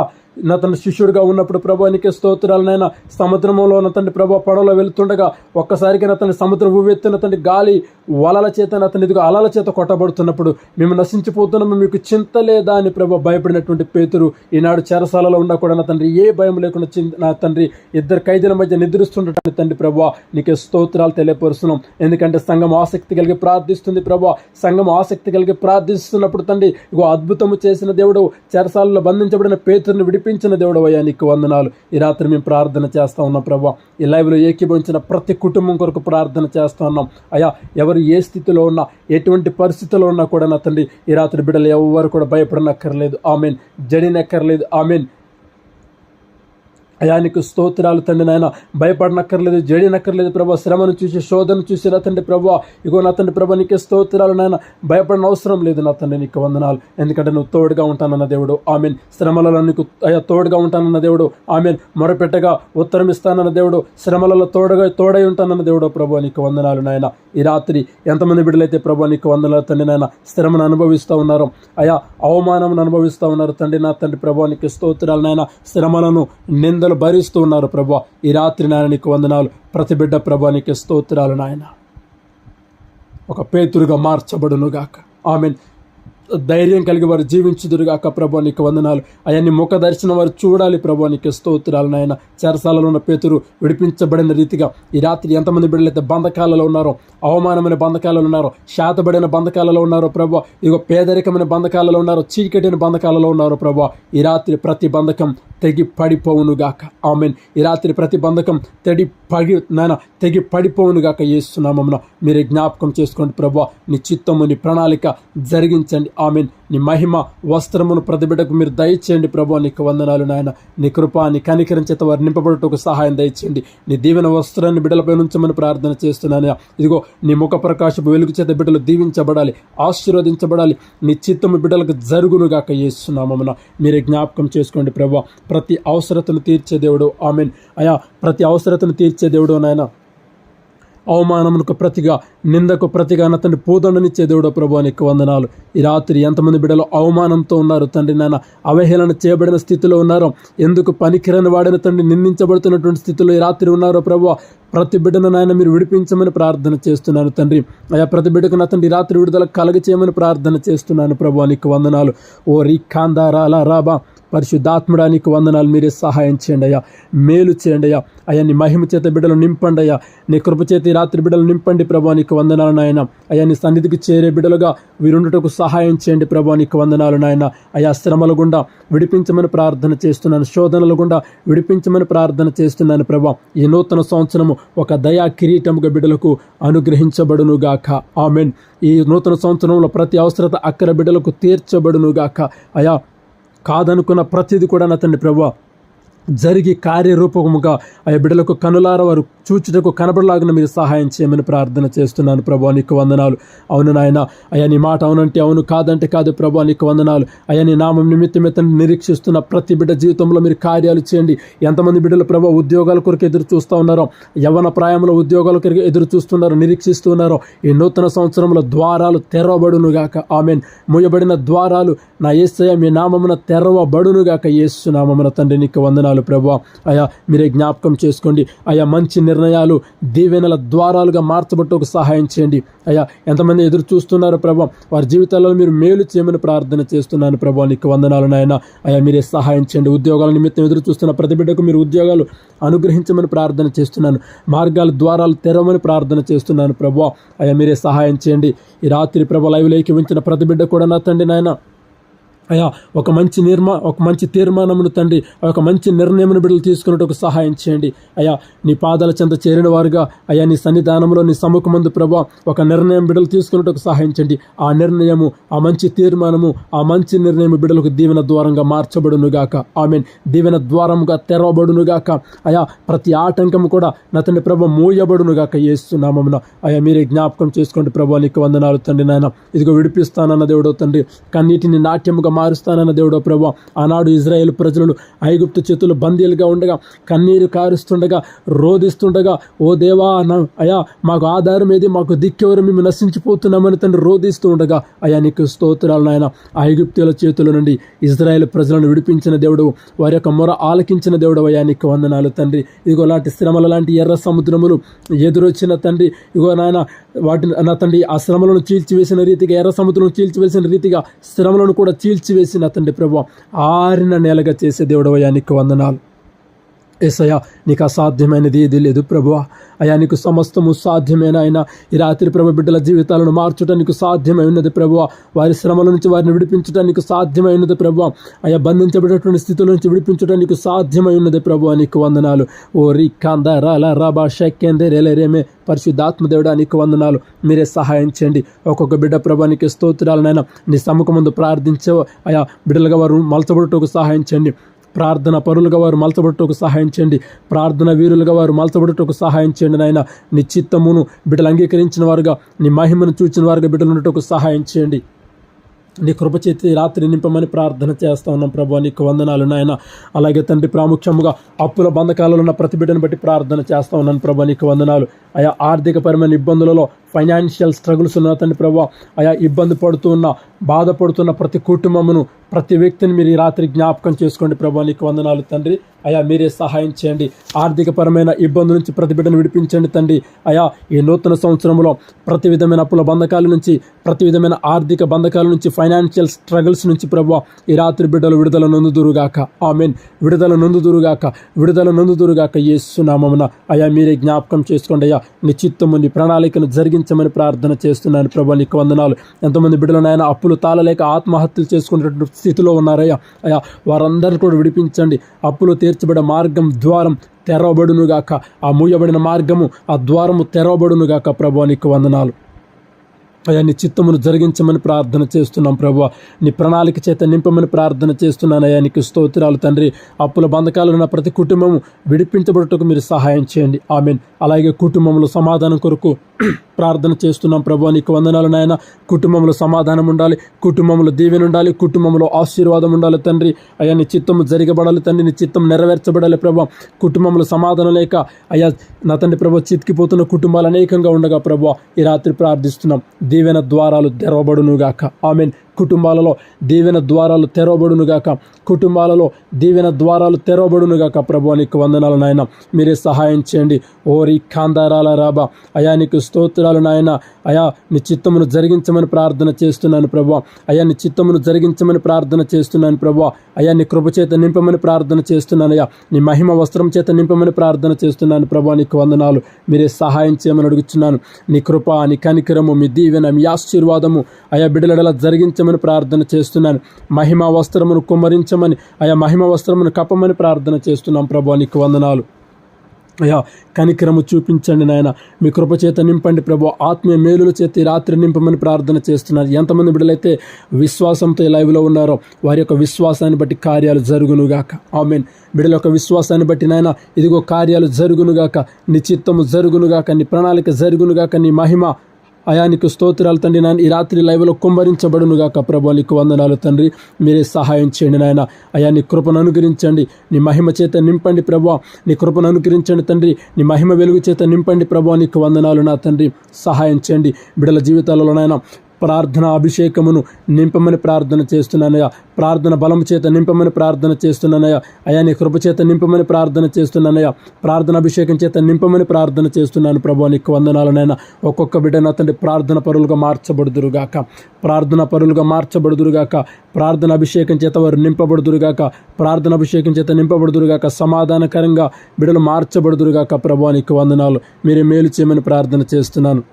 నా తండ్రి శిష్యుడిగా ఉన్నప్పుడు ప్రభు నీకే స్తోత్రాలనైనా సముద్రంలో నా తండ్రి ప్రభా పడవలో వెళ్తుండగా ఒక్కసారిగా నా తండ్రి సముద్రం ఉవ్వెత్తిన తండ్రి గాలి వలల చేత నా తండ్రి ఇదిగో అలల చేత కొట్టబడుతున్నప్పుడు మేము నశించిపోతున్నాము మీకు చింత లేదా అని ప్రభా భయపడినటువంటి పేతురు ఈనాడు చెరసాలలో ఉన్నా కూడా నా తండ్రి ఏ భయం లేకుండా చింత నా తండ్రి ఇద్దరు ఖైదీల మధ్య నిద్రిస్తుండటాన్ని తండ్రి ప్రభు నీకే స్తోత్రాలు తెలియపరుస్తున్నాం. ఎందుకంటే సంఘం ఆసక్తి కలిగి ప్రార్థిస్తుంది ప్రభు. సంఘం ఆసక్తి కలిగి ప్రార్థిస్తున్నప్పుడు తండ్రి ఇగో అద్భుతము చేసిన దేవుడు చెరసాలలో బంధించబడిన పేతురుని విడిపి దేవుడు దేవుడవయ్యా నీకు వందనాలు. ఈ రాత్రి మేము ప్రార్థన చేస్తా ఉన్నాం ప్రభా. ఈ లైవ్లో ఏకీభవించిన ప్రతి కుటుంబం కొరకు ప్రార్థన చేస్తా ఉన్నాం. అయ్యా ఎవరు ఏ స్థితిలో ఉన్నా ఎటువంటి పరిస్థితిలో ఉన్నా కూడా నా తండ్రి ఈ రాత్రి బిడ్డలు ఎవరు కూడా భయపడనక్కర్లేదు. ఆమెన్. జడినక్కర్లేదు. ఆమెన్. అయానికి స్తోత్రాలు తండ్రి నాయన. భయపడనక్కర్లేదు జడినక్కర్లేదు ప్రభా. శ్రమను చూసి శోధన చూసి నా తండ్రి ప్రభా. ఇగో నా తండ్రి ప్రభా నీకే స్తోత్రాలు నాయన. భయపడిన అవసరం లేదు నా తండ్రి నీకు వందనాలు. ఎందుకంటే నువ్వు తోడుగా ఉంటానన్న దేవుడు. ఆమెన్. శ్రమలలో నీకు అయ్యా తోడుగా ఉంటానన్న దేవుడు. ఆమెన్. మొరపెట్టగా ఉత్తరం ఇస్తానన్న దేవుడు. శ్రమలలో తోడుగా తోడై ఉంటానన్న దేవుడు ప్రభు నీకు వందనాలు నాయన. ఈ రాత్రి ఎంతమంది బిడ్డలైతే ప్రభు నీకు వందనాలు తండ్రి నాయన. శ్రమను అనుభవిస్తూ ఉన్నారు అయా అవమానం అనుభవిస్తూ ఉన్నారు తండ్రి నా తండ్రి ప్రభు నీకు స్తోత్రాలు నాయన. శ్రమలను నిందలు భరిస్తూ ఉన్నారు ప్రభా. ఈ రాత్రి నాయన నీకు వందనాలు. ప్రతి బిడ్డ ప్రభా నీకు స్తోత్రాలు నాయన. ఒక పేతురుగా మార్చబడునుగాక ఆమెన్. ధైర్యం కలిగి వారు జీవించుదురుగాక ప్రభా నీకు వందనాలు. అవన్నీ ముఖ దర్శనం వారు చూడాలి ప్రభా నీకు స్తోత్రాలు నాయన. చెరసాలలో ఉన్న పేతురు విడిపించబడిన రీతిగా ఈ రాత్రి ఎంతమంది బిడ్డలైతే బంధకాలలో ఉన్నారో అవమానమైన బంధకాలలో ఉన్నారో శాతబడిన బంధకాలలో ఉన్నారో ప్రభా ఇగో పేదరికమైన బంధకాలలో ఉన్నారో చీకటిన బంధకాలలో ఉన్నారో ప్రభా ఈ రాత్రి ప్రతి బంధకం తెగి పడిపోవునుగాక ఆమెన్. ఈ రాత్రి ప్రతి బంధకం తెడి పడి నాయన తెగి పడిపోవునుగాక మీరే జ్ఞాపకం చేసుకోండి ప్రభు నీ చిత్తము నీ ప్రణాళిక జరిగించండి. ఆమెన్. నీ మహిమ వస్త్రమును ప్రతి బిడ్డకు మీరు దయచేయండి ప్రభు నీకు వందనాలు నాయన. నీ కృప నీ కనికరం చేత వారు నింపబడటకు సహాయం దయచేయండి. నీ దీవెన వస్త్రాన్ని బిడ్డలపై ఉంచమని ప్రార్థన చేస్తున్నాను ఇదిగో నీ ముఖ ప్రకాశపు వెలుగు చేత బిడ్డలు దీవించబడాలి ఆశీర్వదించబడాలి. నీ చిత్తము బిడ్డలకు జరుగునుగాక చేస్తున్నామన్న మీరే జ్ఞాపకం చేసుకోండి ప్రభు. ప్రతి అవసరతను తీర్చే దేవుడు ఆమెన్. అయా ప్రతి అవసరతను తీర్చే దేవుడు నాయన. అవమానమునకు ప్రతిగా నిందకు ప్రతిగా నా తండ్రి పూదండనిచ్చే దేవుడో ప్రభు నీకు వందనాలు. ఈ రాత్రి ఎంతమంది బిడ్డలు అవమానంతో ఉన్నారు? తండ్రి నాయన అవహేళన చేయబడిన స్థితిలో ఉన్నారో? ఎందుకు పనికిరని వాడిన తండ్రి నిందించబడుతున్నటువంటి స్థితిలో ఈ రాత్రి ఉన్నారో ప్రభు? ప్రతి బిడ్డను నాయన మీరు విడిపించమని ప్రార్థన చేస్తున్నాను తండ్రి. అయా ప్రతి బిడ్డకు నా తండ్రి రాత్రి విడుదల కలగ చేయమని ప్రార్థన చేస్తున్నాను ప్రభు నీకు వందనాలు. ఓ రీ కాందారాలా రాబా. పరిశుద్ధాత్ముడానికి వందనాలు మీరే సహాయం చేయండి అయ్యా. మేలు చేయండి అయ్యా. అయ్యా నీ మహిమ చేత బిడ్డలు నింపండి అయ్యా. నీ కృప రాత్రి బిడ్డలు నింపండి ప్రభా నీకు వందనాలు నాయన. అయ్యా నీ సన్నిధికి చేరే బిడ్డలుగా వీరుండటకు సహాయం చేయండి ప్రభా నీకు వందనాలు నాయన. అయ్యా శ్రమల గుండా విడిపించమని ప్రార్థన చేస్తున్నాను. శోధనల గుండా విడిపించమని ప్రార్థన చేస్తున్నాను ప్రభా. ఈ నూతన సంవత్సరము ఒక దయా కిరీటముగా బిడ్డలకు అనుగ్రహించబడునుగాక. ఆమెన్. ఈ నూతన సంవత్సరంలో ప్రతి అవసరత అక్కర బిడ్డలకు తీర్చబడునుగాక. అయా కాదనుకున్న ప్రతిది కూడా నా తండ్రి జరిగి కార్యరూపముగా ఆ బిడ్డలకు కనులార వారు చూచుటకు కనబడలాగిన మీరు సహాయం చేయమని ప్రార్థన చేస్తున్నాను ప్రభా నీకు వందనాలు. అవును నాయన అయ్యా నీ మాట అవునంటే అవును కాదంటే కాదు ప్రభా నీకు వందనాలు. అయ్యా నీ నామం నిమిత్తమే తండ్రి నిరీక్షిస్తున్న ప్రతి బిడ్డ జీవితంలో మీరు కార్యాలు చేయండి. ఎంతమంది బిడ్డలు ప్రభా ఉద్యోగాల కొరకు ఎదురు చూస్తూ ఉన్నారో యవన ప్రాయంలో ఉద్యోగాల కొరకు ఎదురు చూస్తున్నారో నిరీక్షిస్తున్నారో ఈ నూతన సంవత్సరంలో ద్వారాలు తెరవబడునుగాక ఆమెన్. మూయబడిన ద్వారాలు నా ఏసయ మీ నామమున తెరవబడునుగాక యేసు నామమున తండ్రి నీకు వందనాలు. ప్రభా. అయా మీరే జ్ఞాపకం చేసుకోండి. అయా మంచి నిర్ణయాలు దీవెనల ద్వారాలుగా మార్చబట్టుకు సహాయం చేయండి. అయా ఎంతమంది ఎదురు చూస్తున్నారు ప్రభా? వారి జీవితాల్లో మీరు మేలు చేయమని ప్రార్థన చేస్తున్నాను ప్రభా. నీకు వందనాలు నాయన. అయా మీరే సహాయం చేయండి. ఉద్యోగాల నిమిత్తం ఎదురు చూస్తున్న ప్రతి బిడ్డకు మీరు ఉద్యోగాలు అనుగ్రహించమని ప్రార్థన చేస్తున్నాను. మార్గాల ద్వారాలు తెరవమని ప్రార్థన చేస్తున్నాను ప్రభా. అయా మీరే సహాయం చేయండి. ఈ రాత్రి ప్రభా లైవ్లోకి ఉంచిన ప్రతి బిడ్డ కూడా నా తండ్రి నాయన. అయ్యా ఒక మంచి నిర్మా ఒక మంచి తీర్మానమును తండ్రి ఒక మంచి నిర్ణయమును బిడ్డలు తీసుకున్నట్టు సహాయం చేయండి. అయ్యా నీ పాదాల చెంత చేరిన వారుగా అయ్యా నీ సన్నిధానంలో నీ సముఖమందు ప్రభా ఒక నిర్ణయం బిడ్డలు తీసుకున్నట్టు సహాయం చేయండి. ఆ నిర్ణయము ఆ మంచి తీర్మానము ఆ మంచి నిర్ణయం బిడ్డలకు దీవెన ద్వారంగా మార్చబడునుగాక. ఆమెన్. దీవెన ద్వారముగా తెరవబడునుగాక. అయా ప్రతి ఆటంకము కూడా నా తండ్రి ప్రభ మూయబడునుగాక ఏస్తున్నామమున అయా మీరే జ్ఞాపకం చేసుకోండి ప్రభా నీకు వందనాలు తండ్రి నాయన. ఇదిగో విడిపిస్తానన్న దేవుడో తండ్రి కన్నీటిని నాట్యముగా మారుస్తానన్న దేవుడో ప్రభా. ఆనాడు ఇజ్రాయేల్ ప్రజలను ఐగుప్తు చేతులు బందీలుగా ఉండగా కన్నీరు కారుస్తుండగా రోధిస్తుండగా ఓ దేవా అయా మాకు ఆధారం ఏది? మాకు దిక్కెవరు మేము నశించిపోతున్నామని తండ్రి రోధిస్తూ ఉండగా అయా నీకు స్తోత్రాలు నాయన. ఐగుప్తుల చేతుల నుండి ఇజ్రాయేల్ ప్రజలను విడిపించిన దేవుడు వారి యొక్క మొర ఆలకించిన దేవుడు అయ్యా నీకు వందనాలు తండ్రి. ఇదిగో లాంటి శ్రమల లాంటి ఎర్ర సముద్రములు ఎదురొచ్చిన తండ్రి. ఇగో నాయన వాటిని నా తండ్రి ఆ శ్రమలను చీల్చివేసిన రీతిగా ఎర్ర సముద్రం చీల్చివేసిన రీతిగా శ్రమలను కూడా చీల్చి చీల్చివేసిన తండ్రి ప్రభు ఆరిన నేలగా చేసే దేవుడవయానికి వందనాలు. ఏసయ్యా నీకు అసాధ్యమైనది ఏది లేదు ప్రభువా అయా నీకు సమస్తము సాధ్యమైన ఆయన ఈ రాత్రి ప్రభు బిడ్డల జీవితాలను మార్చడానికి సాధ్యమై ఉన్నది ప్రభువ వారి శ్రమల నుంచి వారిని విడిపించడానికి సాధ్యమై ఉన్నది ప్రభువ అయా బంధించబడేటువంటి స్థితుల నుంచి విడిపించడానికి సాధ్యమై ఉన్నది ప్రభు నీకు వందనాలు ఓ రి కాంద రాల రాబా షక్కేందే రేలే రేమే పరిశుద్ధాత్మదేవుడా నీకు వందనాలు మీరే సహాయం చేయండి ఒక్కొక్క బిడ్డ ప్రభానికి స్తోత్రాలనైనా నీ సముఖం ముందు ప్రార్థించే అయా బిడ్డలుగా వారు మలచబడటకు సహాయం చేయండి ప్రార్థన పరులుగా వారు మలచబడుటకు సహాయం చేయండి. ప్రార్థన వీరులుగా వారు మలచబడుటకు సహాయం చేయండి నాయన. నీ చిత్తమును బిడ్డలు అంగీకరించిన వారుగా నీ మహిమను చూచిన వారుగా బిడ్డలు ఉండటకు సహాయం చేయండి. నీ కృపచేతి రాత్రి నింపమని ప్రార్థన చేస్తా ఉన్నాం ప్రభు. నీకు వందనాలు నాయన. అలాగే తండ్రి ప్రాముఖ్యముగా అప్పుల బంధకాలలో ఉన్న ప్రతి బిడ్డను బట్టి ప్రార్థన చేస్తా ఉన్నాను ప్రభు. నీకు వందనాలు. ఆయా ఆర్థికపరమైన ఇబ్బందులలో ఫైనాన్షియల్ స్ట్రగుల్స్ ఉన్న తండ్రి ప్రభు. ఆయా ఇబ్బంది పడుతూ ఉన్న బాధపడుతున్న ప్రతి కుటుంబమును ప్రతి వ్యక్తిని మీరు ఈ రాత్రి జ్ఞాపకం చేసుకోండి. ప్రభా నీకు వందనాలు తండ్రి. అయా మీరే సహాయం చేయండి. ఆర్థికపరమైన ఇబ్బందుల నుంచి ప్రతి బిడ్డను విడిపించండి తండ్రి. అయా ఈ నూతన సంవత్సరంలో ప్రతి విధమైన అప్పుల బంధకాల నుంచి ప్రతి విధమైన ఆర్థిక బంధకాల నుంచి ఫైనాన్షియల్ స్ట్రగుల్స్ నుంచి ప్రభు ఈ రాత్రి బిడ్డలు విడుదల నొందుదురుగాక. మీన్ విడుదల నొందుదురుగాక. విడుదల నొందుదురుగాక ఏసునామమున అయా మీరే జ్ఞాపకం చేసుకోండి. అయ్యా నీ చిత్తము నీ ప్రణాళికను జరిగించమని ప్రార్థన చేస్తున్నాను. ప్రభు నీకు వందనాలు. ఎంతమంది బిడ్డలు ఆయన అప్పులు తాళలేక ఆత్మహత్యలు చేసుకునేటువంటి స్థితిలో ఉన్నారయ్యా. అయ్యా వారందరిని కూడా విడిపించండి. అప్పులు తీర్చబడే మార్గం ద్వారం తెరవబడునుగాక ఆ మూయబడిన మార్గము ఆ ద్వారము తెరవబడునుగాక ప్రభు నీకు వందనాలు. అయ్యా నీ చిత్తమును జరిగించమని ప్రార్థన చేస్తున్నాం ప్రభు నీ ప్రణాళిక చేత నింపమని ప్రార్థన చేస్తున్నాను అయ్యా నీకు స్తోత్రాలు తండ్రి. అప్పుల బంధకాలు ఉన్న ప్రతి కుటుంబము విడిపించబడుటకు మీరు సహాయం చేయండి. ఆమెన్. అలాగే కుటుంబంలో సమాధానం కొరకు ప్రార్థన చేస్తున్నాం ప్రభు నీకు వందనాలు నాయన. కుటుంబంలో సమాధానం ఉండాలి కుటుంబంలో దీవెన ఉండాలి కుటుంబంలో ఆశీర్వాదం ఉండాలి తండ్రి. అయ్యా నీ చిత్తం జరగబడాలి తండ్రి నీ చిత్తం నెరవేర్చబడాలి ప్రభు. కుటుంబంలో సమాధానం లేక అయ్యా నా తండ్రి ప్రభు చితికిపోతున్న కుటుంబాలు అనేకంగా ఉండగా ప్రభు ఈ రాత్రి ప్రార్థిస్తున్నాం. దీవెన ద్వారాలు తెరవబడునుగాక. ఆమెన్. కుటుంబాలలో దీవెన ద్వారాలు తెరవబడునుగాక కుటుంబాలలో దీవెన ద్వారాలు తెరవబడునుగాక ప్రభు నీకు వందనాలు నాయన. మీరే సహాయం చేయండి. ఓరి కాందారాల రాబా అయా నీకు స్తోత్రాలు నాయన. అయా నీ చిత్తమును జరిగించమని ప్రార్థన చేస్తున్నాను ప్రభు. అయా నీ చిత్తమును జరిగించమని ప్రార్థన చేస్తున్నాను ప్రభు. అయా నీ కృప చేత నింపమని ప్రార్థన చేస్తున్నాను. అయ్యా నీ మహిమ వస్త్రం చేత నింపమని ప్రార్థన చేస్తున్నాను ప్రభు నీకు వందనాలు. మీరే సహాయం చేయమని అడుగుతున్నాను నీ కృప నీ కనికరము మీ దీవెన మీ ఆశీర్వాదము. అయా బిడలడలా జరిగించమని ప్రార్థన చేస్తున్నాను. మహిమ వస్త్రమును కుమ్మరించమని ఆయా మహిమ వస్త్రమును కప్పమని ప్రార్థన చేస్తున్నాం ప్రభు నీకు వందనాలు. అయ్యా కనికరము చూపించండి నాయన. మీ కృపచేత నింపండి ప్రభు. ఆత్మీయ మేలుల చేతి రాత్రి నింపమని ప్రార్థన చేస్తున్నారు. ఎంతమంది బిడ్డలైతే విశ్వాసంతో లైవ్లో ఉన్నారో వారి యొక్క విశ్వాసాన్ని బట్టి కార్యాలు జరుగునుగాక. ఆమెన్. బిడ్డల యొక్క విశ్వాసాన్ని బట్టి నాయన ఇదిగో కార్యాలు జరుగునుగాక. నీ చిత్తము జరుగునుగాక నీ ప్రణాళిక జరుగునుగాక నీ మహిమ అయానికి స్తోత్రాలు తండ్రి నాయన. ఈ రాత్రి లైవ్లో కుమ్మరించబడునుగాక ప్రభు. నీకు వందనాలు తండ్రి. మీరే సహాయం చేయండి నాయన. అయా నీ కృపను అనుగ్రహించండి. నీ మహిమ చేత నింపండి ప్రభు. నీ కృపను అనుగ్రహించండి తండ్రి. నీ మహిమ వెలుగు చేత నింపండి ప్రభు. నీకు వందనాలు నా తండ్రి. సహాయం చేయండి. బిడల జీవితాలలో నాయన ప్రార్థన అభిషేకమును నింపమని ప్రార్థన చేస్తున్నానయ్యా. ప్రార్థన బలము చేత నింపమని ప్రార్థన చేస్తున్నానయ్యా. అయా నీ కృప చేత నింపమని ప్రార్థన చేస్తున్నానయ్యా. ప్రార్థన అభిషేకం చేత నింపమని ప్రార్థన చేస్తున్నాను ప్రభు నీకు వందనాలనైనా ఒక్కొక్క బిడ్డను అతని ప్రార్థన పరులుగా మార్చబడుదురుగాక. ప్రార్థన పరులుగా మార్చబడుదురుగాక. ప్రార్థన అభిషేకం చేత వారు నింపబడుదురుగాక. ప్రార్థన అభిషేకం చేత నింపబడుదురుగాక. సమాధానకరంగా బిడలు మార్చబడుదురుగాక ప్రభు నీకు వందనాలు. మీరే మేలు చేయమని ప్రార్థన చేస్తున్నాను.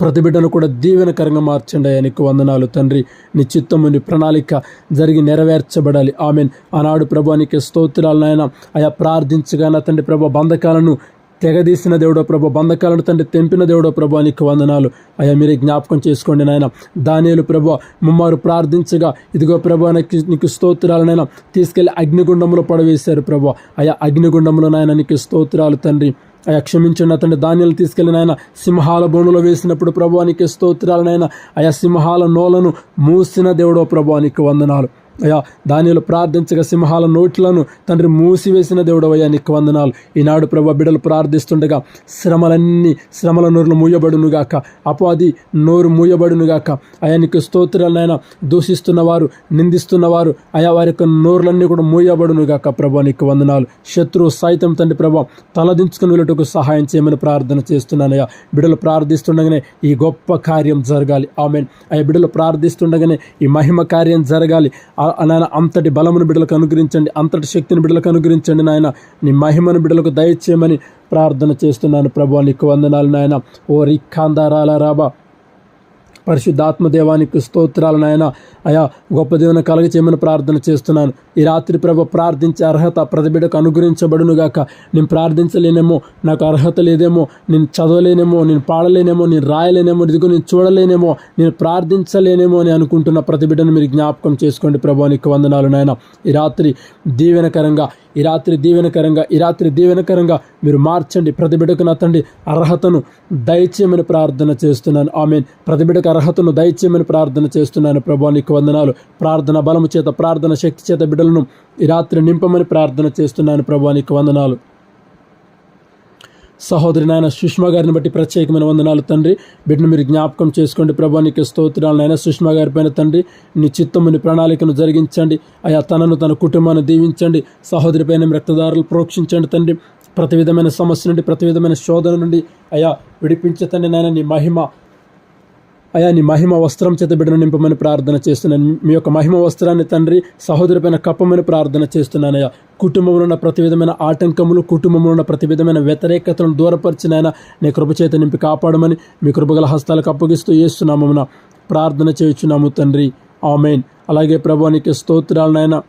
ప్రతి బిడ్డను కూడా దీవెనకరంగా మార్చండి. అయ్యా నీకు వందనాలు తండ్రి. నీ చిత్తము నీ ప్రణాళిక జరిగి నెరవేర్చబడాలి. ఆమెన్. ఆనాడు ప్రభు నీకు స్తోత్రాలు నాయన. అయా ప్రార్థించగానే తండ్రి ప్రభు బంధకాలను తెగదీసిన దేవుడో ప్రభు బంధకాలను తండ్రి తెంపిన దేవుడో ప్రభు నీకు వందనాలు. అయ్యా మీరే జ్ఞాపకం చేసుకోండి నాయన. దానియలు ప్రభు ముమ్మారు ప్రార్థించగా ఇదిగో ప్రభు నీకు నీకు స్తోత్రాలనైనా తీసుకెళ్ళి అగ్నిగుండంలో పడవేశారు ప్రభు. అయా అగ్నిగుండంలో నాయన నీకు స్తోత్రాలు తండ్రి. అయా క్షమించండి అతని ధాన్యాలు తీసుకెళ్ళిన ఆయన సింహాల బోనులో వేసినప్పుడు ప్రభానికి స్తోత్రాలనైనా అయా సింహాల నోలను మూసిన దేవుడో ప్రభానికి వందనాలు. అయ్యా దానిలో ప్రార్థించగా సింహాల నోట్లను తండ్రి మూసివేసిన దేవుడవయ్యా నీకు వందనాలు. ఈనాడు ప్రభు బిడ్డలు ప్రార్థిస్తుండగా శ్రమలన్నీ శ్రమల నోరులు మూయబడునుగాక. అపాది నోరు మూయబడునుగాక. అయా నీకు స్తోత్రాలైనా దూషిస్తున్నవారు నిందిస్తున్నవారు అయా వారి యొక్క నోరులన్నీ కూడా మూయబడునుగాక ప్రభు నీకు వందనాలు. శత్రువు సైతం తండ్రి ప్రభు తలదించుకుని వెళ్ళటకు సహాయం చేయమని ప్రార్థన చేస్తున్నానయ్యా. బిడ్డలు ప్రార్థిస్తుండగానే ఈ గొప్ప కార్యం జరగాలి. ఆమెన్. అయ్యా బిడ్డలు ప్రార్థిస్తుండగానే ఈ మహిమ కార్యం జరగాలి. ఆ- నాయన అంతటి బలమును బిడ్డలకు అనుగ్రహించండి అంతటి శక్తిని బిడ్డలకు అనుగ్రహించండి నాయన. నీ మహిమను బిడ్డలకు దయచేయమని ప్రార్థన చేస్తున్నాను ప్రభు నీకు వందనాలు నాయన. ఓ రిక్కాందారాల రాబా. పరిశుద్ధాత్మదేవానికి స్తోత్రాలు నాయన. అయా గొప్ప దేవుని కలగ చేయమని ప్రార్థన చేస్తున్నాను. ఈ రాత్రి ప్రభ ప్రార్థించే అర్హత ప్రతి బిడ్డకు అనుగ్రహించబడునుగాక. నేను ప్రార్థించలేనేమో నాకు అర్హత లేదేమో నేను చదవలేనేమో నేను పాడలేనేమో నేను రాయలేనేమో ఇదిగో నేను చూడలేనేమో నేను ప్రార్థించలేనేమో అని అనుకుంటున్న ప్రతి బిడ్డను మీరు జ్ఞాపకం చేసుకోండి ప్రభానికి వందనాలు నాయన. ఈ రాత్రి దీవెనకరంగా ఈ రాత్రి దీవెనకరంగా ఈ రాత్రి దీవెనకరంగా మీరు మార్చండి ప్రతి నా తండ్రి అర్హతను దయచేయమని ప్రార్థన చేస్తున్నాను. ఆమె ప్రతి అర్హతను దయచేయమని ప్రార్థన చేస్తున్నాను ప్రభా నీకు వందనాలు. ప్రార్థన బలము చేత ప్రార్థన శక్తి చేత బిడ్డలను ఈ రాత్రి నింపమని ప్రార్థన చేస్తున్నాను ప్రభా నీకు వందనాలు. సహోదరి నాయన సుష్మా గారిని బట్టి ప్రత్యేకమైన వందనాలు తండ్రి. బిడ్డను మీరు జ్ఞాపకం చేసుకోండి. ప్రభా నీకు స్తోత్రాలు నాయన. సుష్మా గారి పైన తండ్రి నీ చిత్తము నీ ప్రణాళికను జరిగించండి. అయా తనను తన కుటుంబాన్ని దీవించండి. సహోదరి పైన రక్తదారులు ప్రోక్షించండి తండ్రి. ప్రతి విధమైన సమస్య నుండి ప్రతి విధమైన శోధన నుండి అయా విడిపించే తండ్రి నాయన నీ మహిమ అయా నీ మహిమ వస్త్రం చేత బిడ్డను నింపమని ప్రార్థన చేస్తున్నాను. మీ యొక్క మహిమ వస్త్రాన్ని తండ్రి సహోదరి పైన కప్పమని ప్రార్థన చేస్తున్నానయ్యా. కుటుంబంలో ఉన్న ప్రతి విధమైన ఆటంకములు కుటుంబంలో ఉన్న ప్రతి విధమైన వ్యతిరేకతలను ఆయన నీ కృపచేత నింపి కాపాడమని మీ కృపగల హస్తాలకు అప్పగిస్తూ చేస్తున్నామమున ప్రార్థన చేయుచున్నాము తండ్రి. ఆమెన్. అలాగే ప్రభానికి స్తోత్రాలనైనా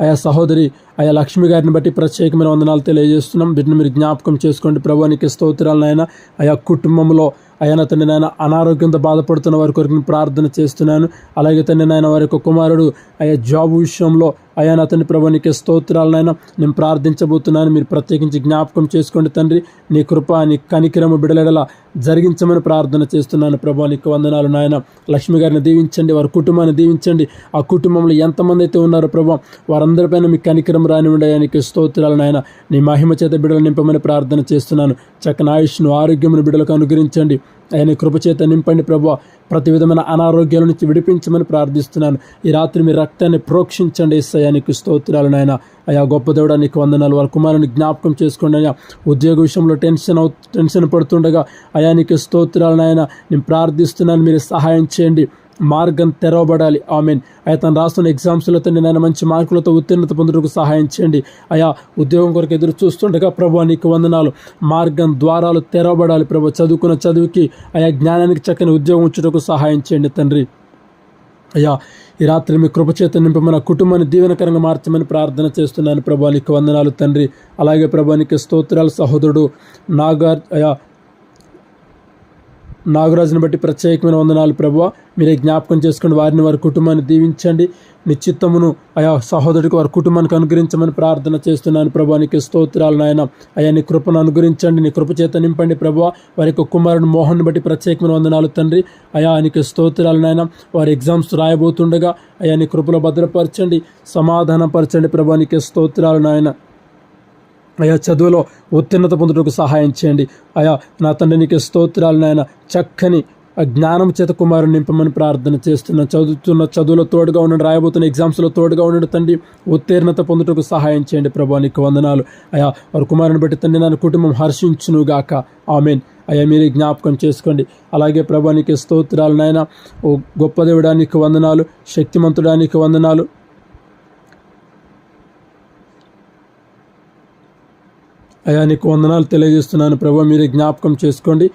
ఆయా సహోదరి ఆయా లక్ష్మి గారిని బట్టి ప్రత్యేకమైన వందనాలు తెలియజేస్తున్నాం. వీటిని మీరు జ్ఞాపకం చేసుకోండి. ప్రభువానికి స్తోత్రాలనైనా ఆయా కుటుంబంలో ఆయన తండ్రి నాయన అనారోగ్యంతో బాధపడుతున్న వారి కొరకు ప్రార్థన చేస్తున్నాను. అలాగే తండ్రి నాయన వారి యొక్క కుమారుడు ఆయా జాబ్ విషయంలో అయా నా తండ్రి ప్రభానికి స్తోత్రాలనైనా నేను ప్రార్థించబోతున్నాను. మీరు ప్రత్యేకించి జ్ఞాపకం చేసుకోండి తండ్రి. నీ కృప నీ కనికిరము బిడలెడలా జరిగించమని ప్రార్థన చేస్తున్నాను ప్రభా నీకు వందనాలు నాయన. లక్ష్మి గారిని దీవించండి వారి కుటుంబాన్ని దీవించండి. ఆ కుటుంబంలో ఎంతమంది అయితే ఉన్నారో ప్రభా వారందరిపైన మీ కనికరం రానివ్వండి అయ్యా. నీకు స్తోత్రాలు నాయన. నీ మహిమ చేత బిడలు నింపమని ప్రార్థన చేస్తున్నాను. చక్కని ఆయుష్ను ఆరోగ్యమును బిడలకు అనుగ్రహించండి. ఆయన కృపచేత నింపండి ప్రభు ప్రతి విధమైన అనారోగ్యాల నుంచి విడిపించమని ప్రార్థిస్తున్నాను. ఈ రాత్రి మీ రక్తాన్ని ప్రోక్షించండి ఇస్తాయానికి స్తోత్రాలు నాయన. అయా గొప్ప దేవుడా నీకు వందనాలు. వాళ్ళ కుమారుని జ్ఞాపకం చేసుకోండి అయ్యా. ఉద్యోగ విషయంలో టెన్షన్ అవు టెన్షన్ పడుతుండగా అయా నీకు స్తోత్రాలు నాయన. నేను ప్రార్థిస్తున్నాను మీరు సహాయం చేయండి. మార్గం తెరవబడాలి. ఆమెన్. అయ్యా తను రాస్తున్న ఎగ్జామ్స్లో తండ్రి నేను మంచి మార్కులతో ఉత్తీర్ణత పొందుటకు సహాయం చేయండి. అయా ఉద్యోగం కొరకు ఎదురు చూస్తుండగా ప్రభు నీకు వందనాలు. మార్గం ద్వారాలు తెరవబడాలి ప్రభు. చదువుకున్న చదువుకి అయా జ్ఞానానికి చక్కని ఉద్యోగం ఉంచుటకు సహాయం చేయండి తండ్రి. అయ్యా ఈ రాత్రి మీ కృపచేత నింపి మన కుటుంబాన్ని దీవెనకరంగా మార్చమని ప్రార్థన చేస్తున్నాను ప్రభానికి వందనాలు తండ్రి. అలాగే ప్రభానికి స్తోత్రాలు సహోదరుడు నాగార్ అయా నాగరాజుని బట్టి ప్రత్యేకమైన వందనాలు ప్రభు మీరే జ్ఞాపకం చేసుకుని వారిని వారి కుటుంబాన్ని దీవించండి. నిశ్చిత్తమును ఆయా సహోదరుడికి వారి కుటుంబానికి అనుగ్రహించమని ప్రార్థన చేస్తున్నాను ప్రభు నీకు స్తోత్రాలు నాయన. అయా నీ కృపను అనుగ్రహించండి నీ కృప చేత నింపండి ప్రభు వారి యొక్క కుమారుడు మోహన్ బట్టి ప్రత్యేకమైన వందనాలు తండ్రి. అయా నీకు స్తోత్రాలు నాయన. వారి ఎగ్జామ్స్ రాయబోతుండగా అయా నీ కృపలో భద్రపరచండి సమాధానపరచండి ప్రభు నీకు స్తోత్రాలు నాయన. అయా చదువులో ఉత్తీర్ణత పొందుటకు సహాయం చేయండి. అయా నా తండ్రి నీకు స్తోత్రాలు నాయన. చక్కని ఆ జ్ఞానం చేత కుమారుని నింపమని ప్రార్థన చేస్తున్నాను చదువుతున్న చదువులో తోడుగా ఉండండి. రాయబోతున్న ఎగ్జామ్స్లో తోడుగా ఉండండి తండ్రి. ఉత్తీర్ణత పొందుటకు సహాయం చేయండి ప్రభా నీకు వందనాలు. అయా వారి కుమారుని బట్టి తండ్రి నా కుటుంబం హర్షించునుగాక ఆమెన్. అయ్యా మీరు జ్ఞాపకం చేసుకోండి. అలాగే ప్రభానికి స్తోత్రాలు నాయన. ఓ గొప్ప దేవుడానికి వందనాలు. శక్తిమంతుడానికి వందనాలు. అయా నీకు వందనాలు తెలియజేస్తున్నాను. ప్రభా మీరే జ్ఞాపకం చేసుకోండి.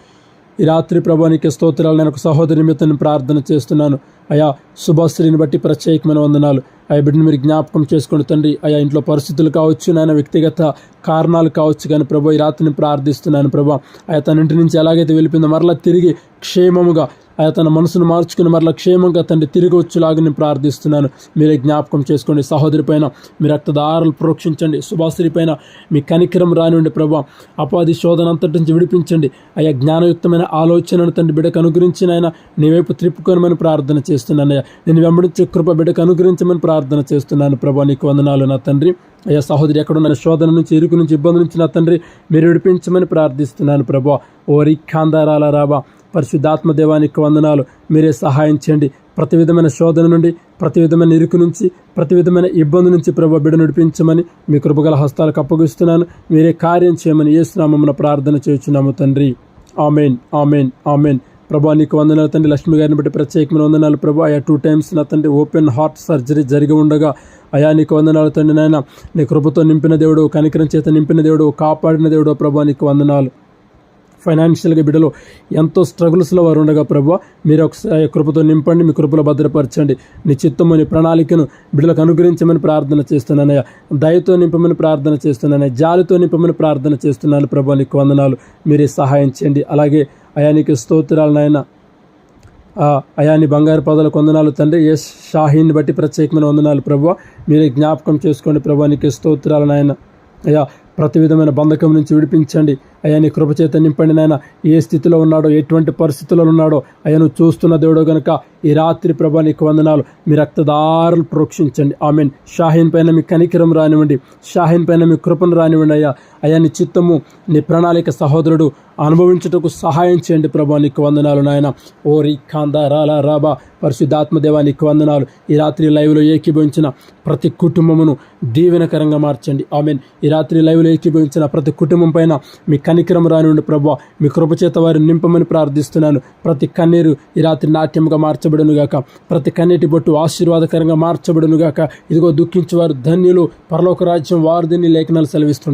ఈ రాత్రి ప్రభా నీకు స్తోత్రాలు. నేను ఒక సహోదరి నిమిత్తం ప్రార్థన చేస్తున్నాను. అయా శుభశ్రీని బట్టి ప్రత్యేకమైన వందనాలు. అయ్యా బిడ్డను మీరు జ్ఞాపకం చేసుకోండి తండ్రి. అయా ఇంట్లో పరిస్థితులు కావచ్చు నాయన వ్యక్తిగత కారణాలు కావచ్చు కానీ ప్రభు ఈ రాత్రిని ప్రార్థిస్తున్నాను ప్రభా. అయా తన ఇంటి నుంచి ఎలాగైతే వెళ్ళిపోయిందో మరలా తిరిగి క్షేమముగా ఆయన తన మనసును మార్చుకుని మరలా క్షేమంగా తండ్రి తిరిగి వచ్చేలాగని ప్రార్థిస్తున్నాను. మీరే జ్ఞాపకం చేసుకోండి సహోదరి పైన మీ రక్తదారాలు ప్రోక్షించండి. సుభాశ్రీ పైన మీ కనికరం రానివ్వండి ప్రభా. అపాధి శోధన అంతటి నుంచి విడిపించండి. అయ్యా జ్ఞానయుక్తమైన ఆలోచనను తండ్రి బిడ్డకు అనుగ్రహించిన ఆయన నీ వైపు త్రిప్పుకొనమని ప్రార్థన చేస్తున్నాను. అయ్యా నేను వెంబడించే కృప బిడ్డకు అనుగ్రహించమని ప్రార్థన చేస్తున్నాను ప్రభా. నీకు వందనాలు నా తండ్రి. అయ్యా సహోదరి ఎక్కడున్న శోధన నుంచి ఇరుకు నుంచి ఇబ్బంది నుంచి నా తండ్రి మీరు విడిపించమని ప్రార్థిస్తున్నాను ప్రభా. ఓ రిఖాందారాల రాబా పరిశుద్ధాత్మ దేవానికి వందనాలు. మీరే సహాయం చేయండి. ప్రతి విధమైన శోధన నుండి ప్రతి విధమైన ఇరుకు నుంచి ప్రతి విధమైన ఇబ్బంది నుంచి ప్రభు బిడ నడిపించమని మీ కృపగల హస్తాలకు అప్పగిస్తున్నాను. మీరే కార్యం చేయమని ఏ స్నామమున ప్రార్థన చేస్తున్నాము తండ్రి. Amen amen amen. ప్రభు నీకు వందనాలు తండ్రి. లక్ష్మి గారిని బట్టి ప్రత్యేకమైన వందనాలు ప్రభు. ఆయా టూ టైమ్స్ నా తండ్రి ఓపెన్ హార్ట్ సర్జరీ జరిగి ఉండగా అయా నీకు వందనాలు తండ్రి నాయన. నీ కృపతో నింపిన దేవుడు కనికరం చేత నింపిన దేవుడు కాపాడిన దేవుడు ప్రభు నీకు వందనాలు. ఫైనాన్షియల్గా బిడ్డలో ఎంతో స్ట్రగుల్స్లో వారు ఉండగా ప్రభు మీరు ఒకసారి కృపతో నింపండి మీ కృపలో భద్రపరచండి. నీ చిత్తమని ప్రణాళికను బిడ్డలకు అనుగ్రహించమని ప్రార్థన చేస్తున్నానయ్యా. దయతో నింపమని ప్రార్థన చేస్తున్నానయ్యా. జాలితో నింపమని ప్రార్థన చేస్తున్నాను ప్రభు నీకు వందనాలు. మీరే సహాయం చేయండి. అలాగే అయానికి స్తోత్రాలు నాయన. అయాని బంగారు పదాల వందనాలు తండ్రి. ఎస్ షాహీని బట్టి ప్రత్యేకమైన వందనాలు ప్రభు. మీరే జ్ఞాపకం చేసుకోండి ప్రభు నీకు స్తోత్రాలు నాయన. అయ్యా ప్రతి విధమైన బంధకం నుంచి విడిపించండి. అయ్యా కృపచేత నింపండి నాయన. ఏ స్థితిలో ఉన్నాడో ఎటువంటి పరిస్థితుల్లో ఉన్నాడో అయ్యా చూస్తున్న దేవుడు గనుక ఈ రాత్రి ప్రభా నీకు వందనాలు. మీ రక్తదారులు ప్రోక్షించండి. ఐ మీన్ షాహీన్ పైన మీ కనికిరం రానివ్వండి. షాహీన్ పైన మీ కృపను రానివ్వండి అయ్యా. అయ్యా నీ చిత్తము నీ ప్రణాళిక సహోదరుడు అనుభవించుటకు సహాయం చేయండి ప్రభా నీకు వందనాలు నాయన. ఓ రీఖాందా రాలా రాబా పరిశుద్ధాత్మదేవా నీకు వందనాలు. ఈ రాత్రి లైవ్లో ఏకీభవించిన ప్రతి కుటుంబమును దీవెనకరంగా మార్చండి. ఆమెన్. ఈ రాత్రి లైవ్ లైవ్లో ఏకీభవించిన ప్రతి కుటుంబం పైన మీ కనికరం రానివ్వండి ప్రభు. మీ కృపచేత వారిని నింపమని ప్రార్థిస్తున్నాను. ప్రతి కన్నీరు ఈ రాత్రి నాట్యంగా మార్చబడునుగాక ప్రతి కన్నీటి బొట్టు ఆశీర్వాదకరంగా మార్చబడునుగాక ఇదిగో దుఃఖించేవారు ధన్యులు. పరలోక రాజ్యం వారు దీన్ని లేఖనాలు సెలవిస్తుంది